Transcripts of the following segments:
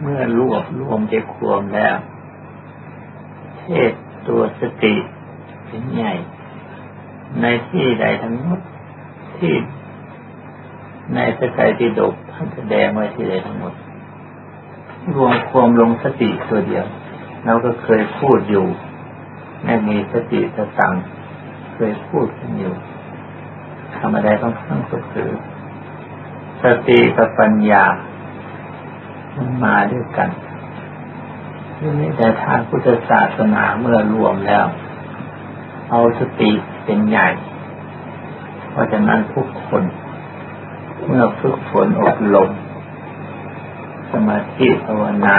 เมื่อรวบรวมใจความแล้ว เทศตัวสติเป็นใหญ่ ในที่ใดทั้งหมดที่ในสกายที่ดกท่านแสดงไว้ที่ใดทั้งหมด รวมความลงสติตัวเดียว เราก็เคยพูดอยู่ไม่มีสติสตังเคยพูดกันอยู่ทำอะไรต้องทั้งก็คือสติกับปัญญา มันมาด้วยกันทีนี้แต่ทางพุทธศาสนาเมื่อรวมแล้ว เอาสติเป็นใหญ่ เพราะฉะนั้นทุกคน เมื่อฝึกฝนอบรมสมาธิภาวนา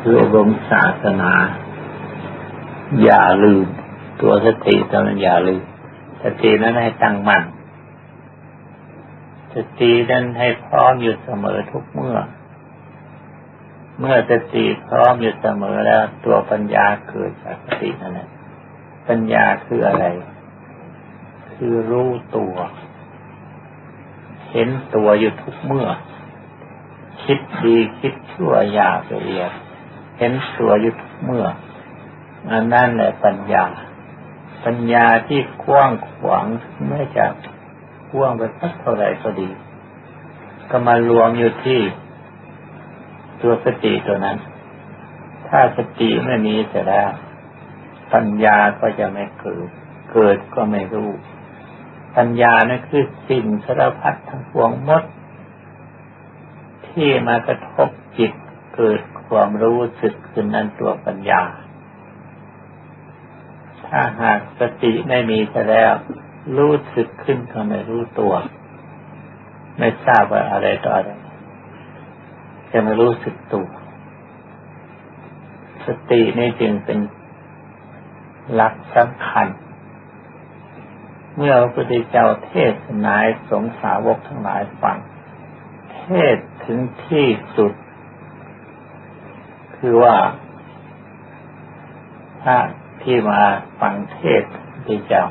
คืออบรมศาสนา อย่าลืม ตัวสติตัวนั้นอย่าลืมสตินั้นให้ตั้งมั่น สตินั้นให้พร้อมอยู่เสมอทุกเมื่อ เมื่อสติพร้อมอยู่เสมอแล้วตัวปัญญาเกิดจากสตินั่นแหละปัญญาคืออะไร คือรู้ตัว เห็นตัวอยู่ทุกเมื่อ คิดดีคิดชั่วอยากละเอียดเห็นตัวอยู่ทุกเมื่ออันนั้นแหละปัญญา ปัญญาที่กว้างขวางไม่จะก ว้างไปสักเท่าไหร่ก็ดี ก็มารวมอยู่ที่ตัวสติตัวนั้น ถ้าสติไม่มีเสร็จแล้วปัญญาก็จะไม่เกิด เกิดก็ไม่รู้ ปัญญานั่นคือสิ่งสารพัดทั้งปวงหมด ที่มากระทบจิตเกิดความรู้สึกขึ้นนั้นตัวปัญญา ถ้าหากสติไม่มีซะแล้ว รู้สึกขึ้นก็ไม่รู้ตัว ไม่ทราบว่าอะไรต่ออะไรจะไม่รู้สึกตัว สตินี่จึงเป็นหลักสำคัญ เมื่อพระพุทธเจ้าเทศนายสงสาวกทั้งหลายฟัง เทศถึงที่สุด คือว่าถ้าที่มาฟังเทศพระพุทธเจ้า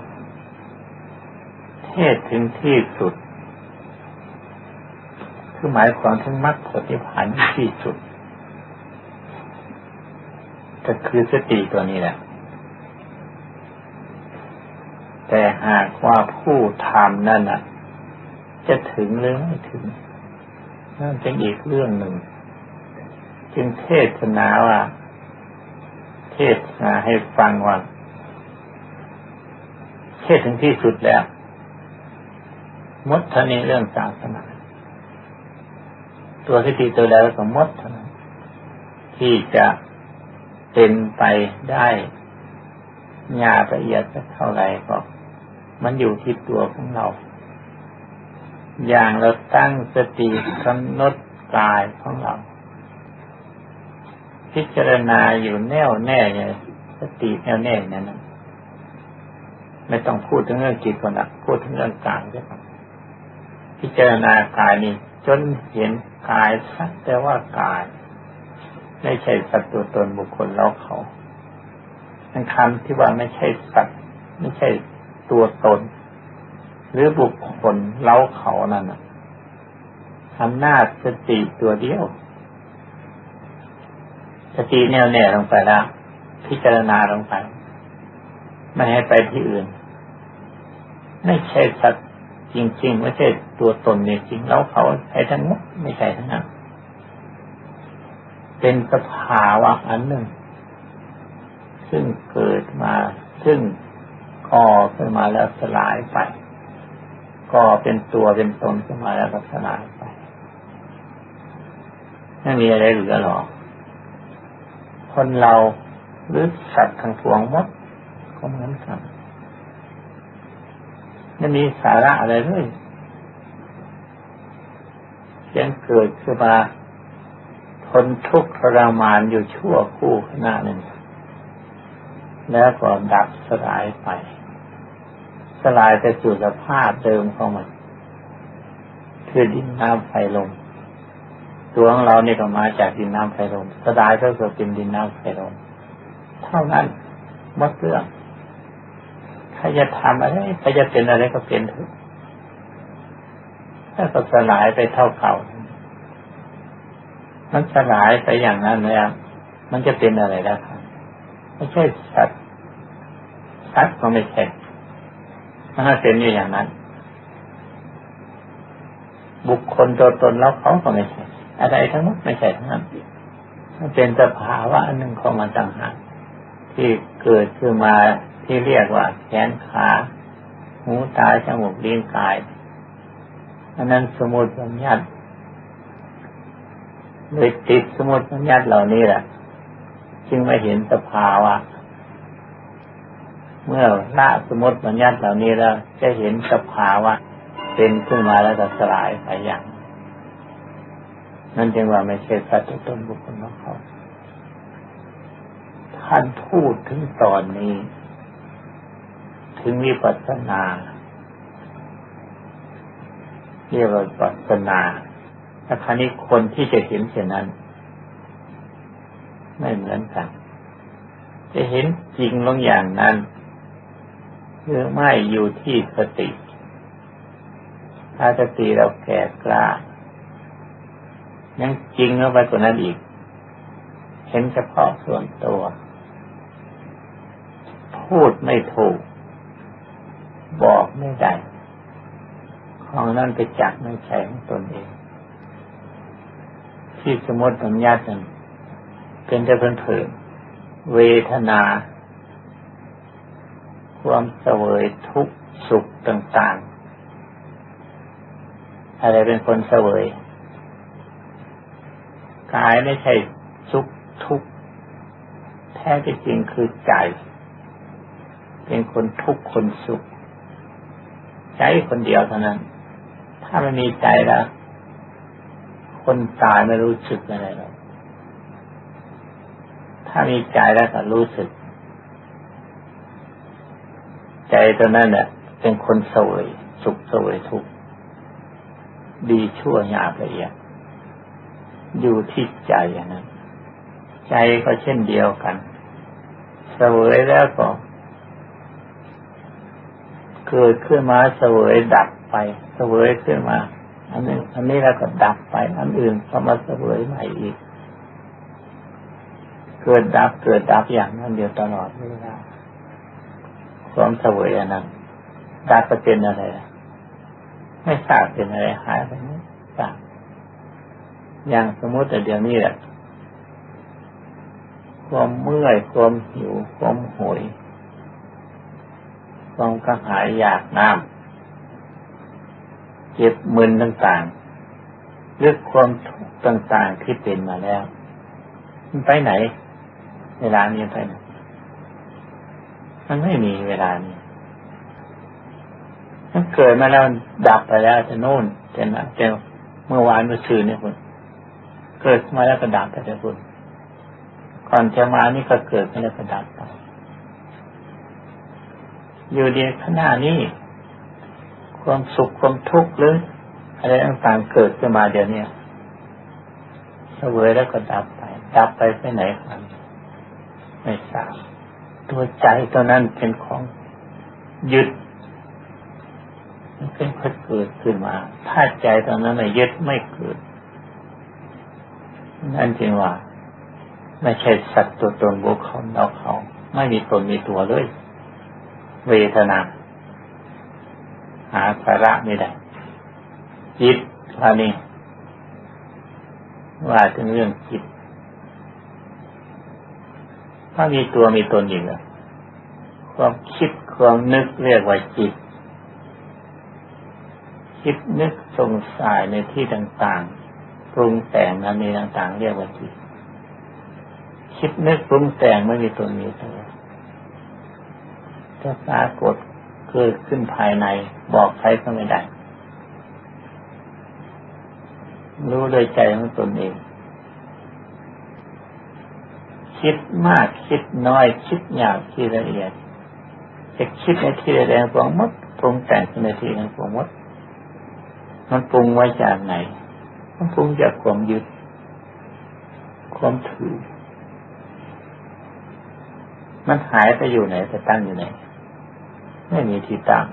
เทศถึงที่สุด คือหมายความถึงมรรคผลที่ผ่านที่สุดก็คือสติตัวนี้แหละ แต่หากว่าผู้ทำนั่นอะ จะถึงหรือไม่ถึง นั่นเป็นอีกเรื่องหนึ่ง จึงเทศนาว่า เทศนาให้ฟังว่าเทศถึงที่สุดแล้ว มดท่านี้เรื่องศาสนา ตัวสติตัวแล้วสมมติที่จะเป็นไปได้ยาละเอียดสักเท่าไหร่ก็มันอยู่ที่ตัวของเรา อย่างเราตั้งสติกำหนดกายของเรา พิจารณาอยู่แน่วแน่เนี่ยสติแน่วแน่นั่นไม่ต้องพูดถึงเรื่องจิตก่อนนะพูดถึงเรื่องกายใช่ไหม พิจารณากายนี้ จนเห็นกายสักแต่ว่ากาย ไม่ใช่สัตว์ตัวตนบุคคลเราเขาเป็นคำที่ว่าไม่ใช่สัตว์ไม่ใช่ตัวตน หรือบุคคลเล้าเขานั่นอำนาจสติตัวเดียวสติแน่วแน่ลงไปแล้วพิจารณาลงไปไม่ให้ไปที่อื่น ไม่ใช่สัตว์ จริง ๆ ไม่ใช่ตัวตนเนี่ยจริงแล้วเขาใช้ทั้งหมดไม่ใช่ทั้งนั้น เป็นสภาวะอันหนึ่ง ซึ่งเกิดมาซึ่งก่อขึ้นมาแล้วสลายไปก่อเป็นตัวเป็นตนขึ้นมาแล้วก็สลายไปไม่มีอะไรเหลือหรอกคนเราหรือสัตว์ทั้งปวงหมดก็เหมือนกัน ไม่มีสาระอะไรเลยเพียงเกิดขึ้นมาทนทุกข์ทรมานอยู่ชั่วคู่ขณะหนึ่ง แล้วก็ดับสลายไป สลายไปสู่สภาพเดิมของมัน คือดินน้ำไฟลมตัวของเราเนี่ยก็มาจากดินน้ำไฟลมสลายก็เกิดเป็นดินน้ำไฟลมเท่านั้นหมดเรื่อง รจะทำอะไรใครจะเป็นอะไรก็เป็นเถอะถ้าก็สลายไปเท่าเก่า มันสลายไปอย่างนั้นแล้วมันจะเป็นอะไรแล้วครับไม่ใช่สัตว์สัตว์ก็ไม่ใช่มันเป็นอยู่อย่างนั้น บุคคลตัวตนแล้วเขาก็ไม่ใช่อะไรทั้งหมดไม่ใช่ทั้งนั้นมันเป็นสภาวะอันหนึ่งของมันต่างหากที่เกิดขึ้นมา ที่เรียกว่าแขนขาหูตาจมูกลิ้นกายอันนั้นสมุติบัญญัติเลยติดสมุติบัญญัติเหล่านี้แหละจึงไม่เห็นสภาวะ เมื่อละสมุติบัญญัติเหล่านี้แล้ว จะเห็นสภาวะ เป็นขึ้นมาแล้วก็สลายไปอย่างนั่นจึงว่าไม่ใช่สัตว์ตนบุคคลของเขา ท่านพูดถึงตอนนี้ ถึงวิปัสสนาเรียกว่าปัสสนาถ้าครนี้คนที่จะเห็นเช่นนั้น ไม่เหมือนกัน จะเห็นจริงลงอย่างนั้นหรือไม่อยู่ที่สติ ถ้าสติเราแก่กล้ายังจริงเข้าไปกว่านั้นอีก เห็นเฉพาะส่วนตัว พูดไม่ถูก บอกไม่ได้ ของนั้นไปจักไม่ใช่ของตนเอง ที่สมมติสัญญาติเป็นแต่เพิ่นเผินเวทนา ความเสวยทุกสุขต่างๆ อะไรเป็นคนเสวยกายไม่ใช่สุขทุกข์แท้จริงคือใจ เป็นคนทุกข์คนสุข ใจคนเดียวเท่านั้น ถ้าไม่มีใจแล้ว คนตายไม่รู้สึกอะไรหรอกถ้ามีใจแล้วก็รู้สึก ใจตัวนั้นเนี่ยเป็นคนสวยสุขสวยทุกข์ดีชั่วหยาบละเอียด อยู่ที่ใจนะใจก็เช่นเดียวกันเสวยแล้วก็ เกิดขึ้นมาเสวยดับไป เสวยขึ้นมา อันนี้อันนี้แล้วก็ดับไป อันอื่นก็มาเสวยใหม่อีก เกิดดับเกิดดับอย่างนั้นเดียวตลอดเวลาความเสวยอันนั้นดับจะเป็นอะไรไม่ทราบเป็นอะไรหายไปไม่ทราบอย่างสมมติแต่เดี๋ยวนี้แหละความเมื่อยความหิวความหวย ความกระหายอยากน้ำเจ็บมึนต่างๆเรื่องความทุกข์ต่างๆที่เป็นมาแล้ว มันไปไหน เวลานี้ไปไหนมันไม่มีเวลานี้มันเกิดมาแล้วดับไปแล้วจะโน่นจะนะจะเมื่อวานเมื่อคืนเนี่ยคุณเกิดมาแล้วก็ดับไปแต่คุณก่อนจะมานี่ก็เกิดมาแล้วก็ดับไป อยู่เดียขณะนี้ ความสุขความทุกข์หรืออะไรต่างๆเกิดขึ้นมาเดี๋ยวนี้เสวยแล้วก็ดับไป ดับไปไปไหนครับไม่ทราบตัวใจตัวนั้นเป็นของยึดมันเป็นค่อยเกิดขึ้นมา ถ้าใจตอนนั้นไม่ยึดไม่เกิด นั่นจริงว่า ไม่ใช่สัตว์ตัวตนบุคคลเราเขา ไม่มีตนมีตัวเลย เวทนา หาสาระไม่ได้จิตคราวนี้ว่าถึงเรื่องจิตถ้ามีตัวมีตนอยู่แล้วความคิดความนึกเรียกว่าจิต คิดนึกสงสัยในที่ต่างๆ ปรุงแต่งนั้นมีต่างๆ เรียกว่าจิต คิดนึกปรุงแต่งไม่มีตัวมีตัว จะปรากฏเกิดขึ้นภายในบอกใครก็ไม่ได้ รู้โดยใจของตนเอง คิดมากคิดน้อย คิดหยาบคิดละเอียด จะคิดในที่แรงปรุงมดปรุงแต่งในที่แรงปรุงมด มันปรุงไว้จากไหน มันปรุงจากความยึด ความถือ มันหายไปอยู่ไหนไปตั้งอยู่ไหน ไม่มีที่ตั้ง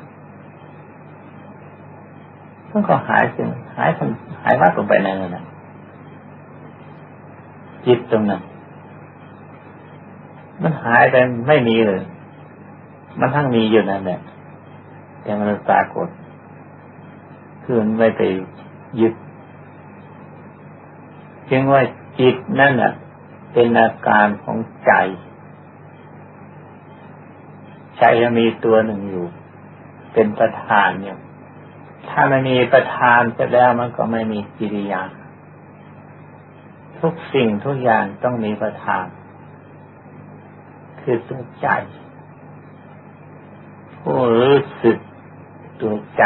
มันก็หายสิ่งหายคนหายวัดลงไปในนั้นนะจิตตรงนั้นมันหายไปไม่มีเลย มันทั้งมีอยู่นั่นแหละแต่มันปรากฏคือมันไม่ไปยึดจึงว่าจิตนั่นอะเป็นอาการของใจ ใจมีตัวหนึ่งอยู่ เป็นประธานอยู่ถ้าไม่มีประธานเสร็จแล้วมันก็ไม่มีกิริยา ทุกสิ่งทุกอย่างต้องมีประธาน คือตัวใจ ผู้รู้สึกตัวใจ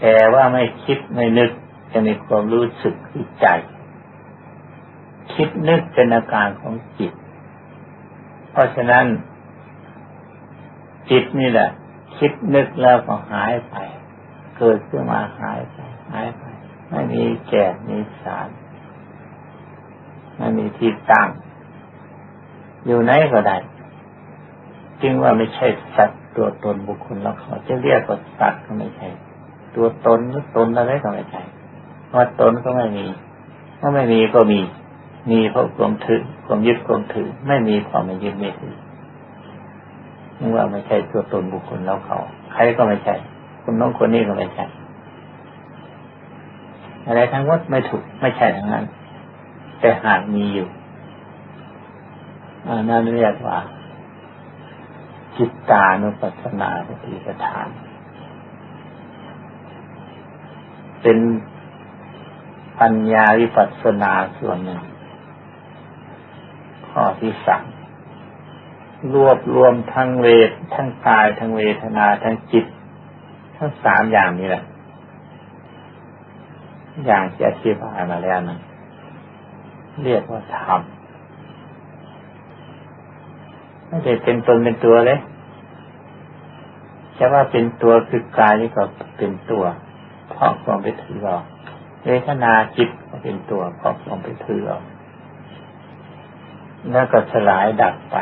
แต่ว่าไม่คิดไม่นึกจะมีความรู้สึกคือใจ คิดนึกเป็นอาการของจิต เพราะฉะนั้น จิตนี่แหละ คิดนึกแล้วก็หายไป เกิดขึ้นมาหายไป หายไป ไม่มีแก่มีสารไม่มีที่ตั้ง อยู่ไหนก็ได้จึงว่าไม่ใช่สัตว์ตัวตนบุคคลแล้วเขาจะเรียกว่าสัตว์ก็ไม่ใช่ ตัวตนหรือตนอะไรก็ไม่ใช่ว่าตนก็ไม่มีเมื่อไม่มีก็มี มีเพราะความถือความยึดความถือ ไม่มีความไม่ยึดไม่ถือ ว่าไม่ใช่ตัวตนบุคคลแล้วเขา ใครก็ไม่ใช่ คนน้องคนนี้ก็ไม่ใช่ อะไรทั้งหมดไม่ถูกไม่ใช่ทั้งนั้น แต่หากมีอยู่นั่นเรียกว่า จิตตานุปัสสนาสติปัฏฐาน เป็นปัญญาวิปัสสนาส่วนหนึ่ง ข้อที่สาม รวบรวมทั้งเวททั้งกายทั้งเวทนาทั้งจิต ทั้งสามอย่างนี้แหละ อย่างที่อธิบายมาแล้วนะเรียกว่าธรรมไม่ได้เป็นตนเป็นตัวเลยแต่ว่าเป็นตัวคือกายนี่ก็เป็นตัว เพราะความไปถือเราเวทนาจิตก็เป็นตัวเพราะความไปถือเราแล้วก็สลายดับไป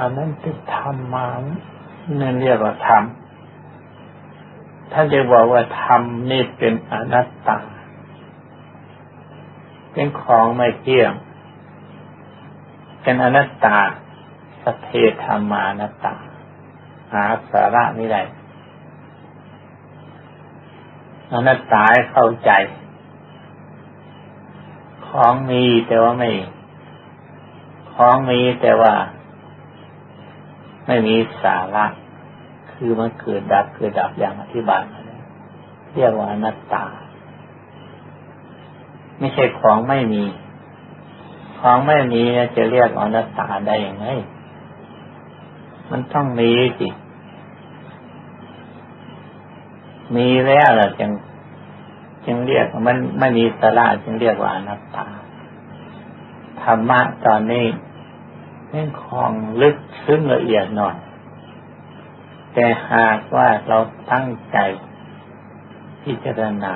อันนั้นเป็นธรรมานั่นเรียกว่าธรรมท่านจะบอกว่าธรรมนี่เป็นอนัตตา เป็นของไม่เที่ยง เป็นอนัตตาสเพธรรมานัตตา หาสาระไม่ได้อนัตตาเข้าใจ ของมีแต่ว่าไม่ ของมีแต่ว่า ไม่มีสาระ คือมันเกิดดับเกิดดับอย่างอธิบายมาแล้วเรียกว่าอนัตตา ไม่ใช่ของไม่มี ของไม่มีจะเรียกอนัตตาได้ยังไง มันต้องมีสิมีแล้วล่ะจึงจึงเรียกมันไม่มีสาระจึงเรียกว่าอนัตตาธรรมะตอนนี้ เรื่องของลึกซึ้งละเอียดหน่อย แต่หากว่าเราตั้งใจพิจารณา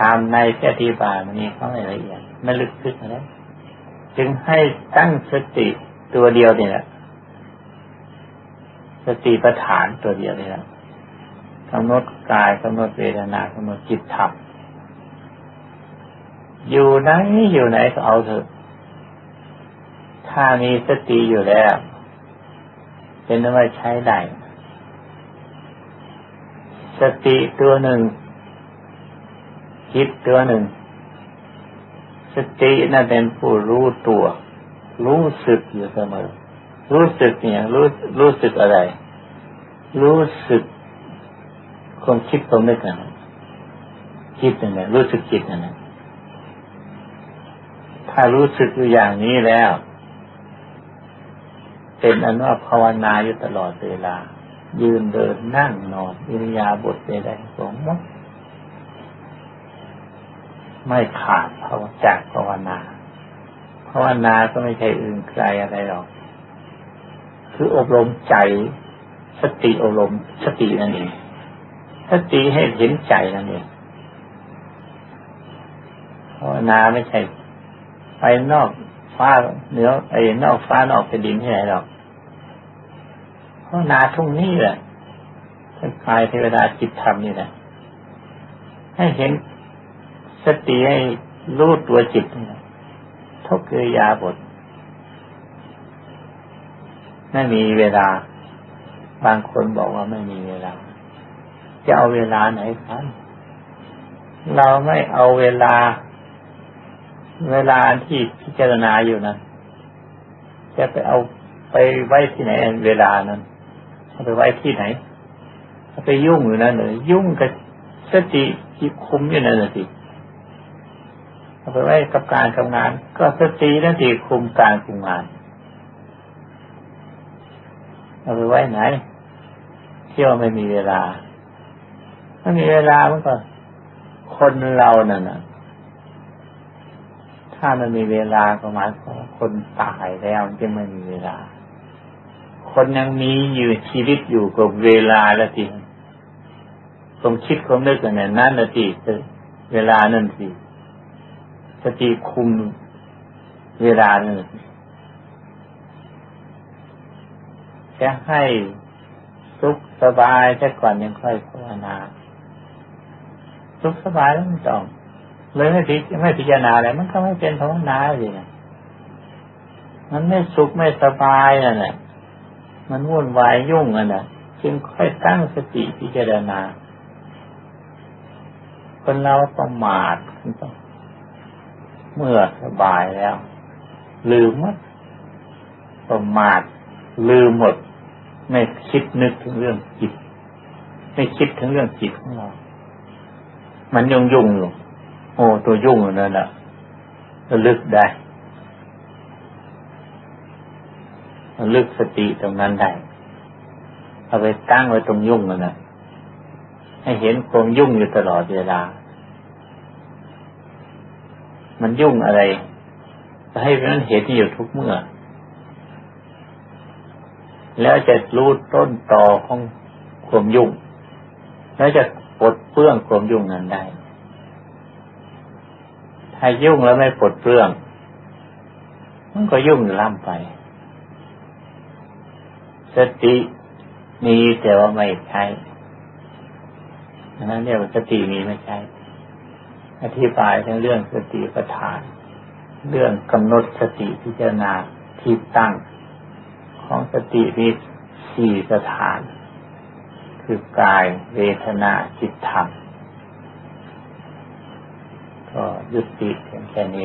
ตามในอธิบายมันนี้เขาไม่ละเอียดไม่ลึกซึ้งแล้วจึงให้ตั้งสติตัวเดียวนี่แหละสติปัฏฐานตัวเดียวนี่แหละกำหนดกายกำหนดเวทนากำหนดจิตธรรมอยู่ไหนอยู่ไหนก็เอาเถอะ ถ้ามีสติอยู่แล้ว เป็นว่าใช้ได้สติตัวหนึ่ง คิดตัวหนึ่ง สตินั่นเป็นผู้รู้ตัว รู้สึกอยู่เสมอ รู้สึกเนี่ยรู้รู้สึกอะไร รู้สึกความคิดความนึกนะคิดยังไงรู้สึกคิดยังไงถ้ารู้สึกอยู่อย่างนี้แล้ว เป็นอนุภาวนาอยู่ตลอดเวลา ยืนเดินนั่งนอนอิริยาบถใดๆของมดไม่ขาดภาวจากภาวนา ภาวนาก็ไม่ใช่อื่นไกลอะไรหรอก คืออบรมใจสติอบรมสตินั่นเองสติให้เห็นใจนั่นเองภาวนาไม่ใช่ ไปนอก ฟ้าเหนือไอ้นอกฟ้านอกแผ่นดินที่ไหนหรอกภาวนาทุ่งนี้แหละเป็นกายเทวดาจิตธรรมนี่แหละให้เห็นสติให้รู้ตัวจิตนี่นะทุกกิริยาบทไม่มีเวลา บางคนบอกว่าไม่มีเวลา จะเอาเวลาไหนครับเราไม่เอาเวลา เวลาที่พิจารณาอยู่นั้นจะไปเอาไปไว้ที่ไหนเวลานั้นไปไว้ที่ไหนไปยุ่งอยู่นั่นเลยยุ่งกับสติที่คุมอยู่นั่นเลยสิเอาไปไว้กับการทำงาน ก็สตินั่นสิคุมการคุมงาน เอาไปไว้ไหน เที่ยวไม่มีเวลาไม่มีเวลามันก็คนเรานั่นนะ ถ้ามันมีเวลาก็หมายความคนตายแล้วจึงไม่มีเวลา คนยังมีอยู่ชีวิตอยู่กับเวลาล้วทีความคิดความนึกกันนั้นนั่นละทีเวลานั่นสิสติคุมเวลานั่นจะให้สุขสบายแต่ก่อนยังค่อยภาวนาสุขสบายแล้วมันต้อง เลยไม่พิไม่พิจารณาอะไรมันก็ไม่เป็นภาวนาเลยนะมันไม่สุขไม่สบายนั่นแหละมันวุ่นวายยุ่งอะนะจึงค่อยตั้งสติพิจารณา คนเราประมาทเมื่อสบายแล้ว ลืมหมดประมาทลืมหมด ไม่คิดนึกถึงเรื่องจิต ไม่คิดถึงเรื่องจิตของเรา มันยุ่งยุ่งอยู่ โอ้ตัวยุ่งอยู่นั่นแหละระลึกได้ระลึกสติตรงนั้นได้เอาไปตั้งไว้ตรงยุ่งนั่นนะให้เห็นความยุ่งอยู่ตลอดเวลา มันยุ่งอะไรให้มันเห็นอยู่ทุกเมื่อ แล้วจะรู้ต้นตอของความยุ่ง แล้วจะปลดเปลื้องความยุ่งนั้นได้ ถ้ายุ่งแล้วไม่ปลดเปลื้อง มันก็ยุ่งล่ำไป สติมีแต่ว่าไม่ใช่นั้นเรียกว่าสติมีไม่ใช่อธิบายทั้งเรื่องสติปัฏฐาน เรื่องกำหนดสติพิจารณาที่ตั้งของสติมีสี่สถาน คือกายเวทนาจิตธรรม ก็ยุติเพียงแค่นี้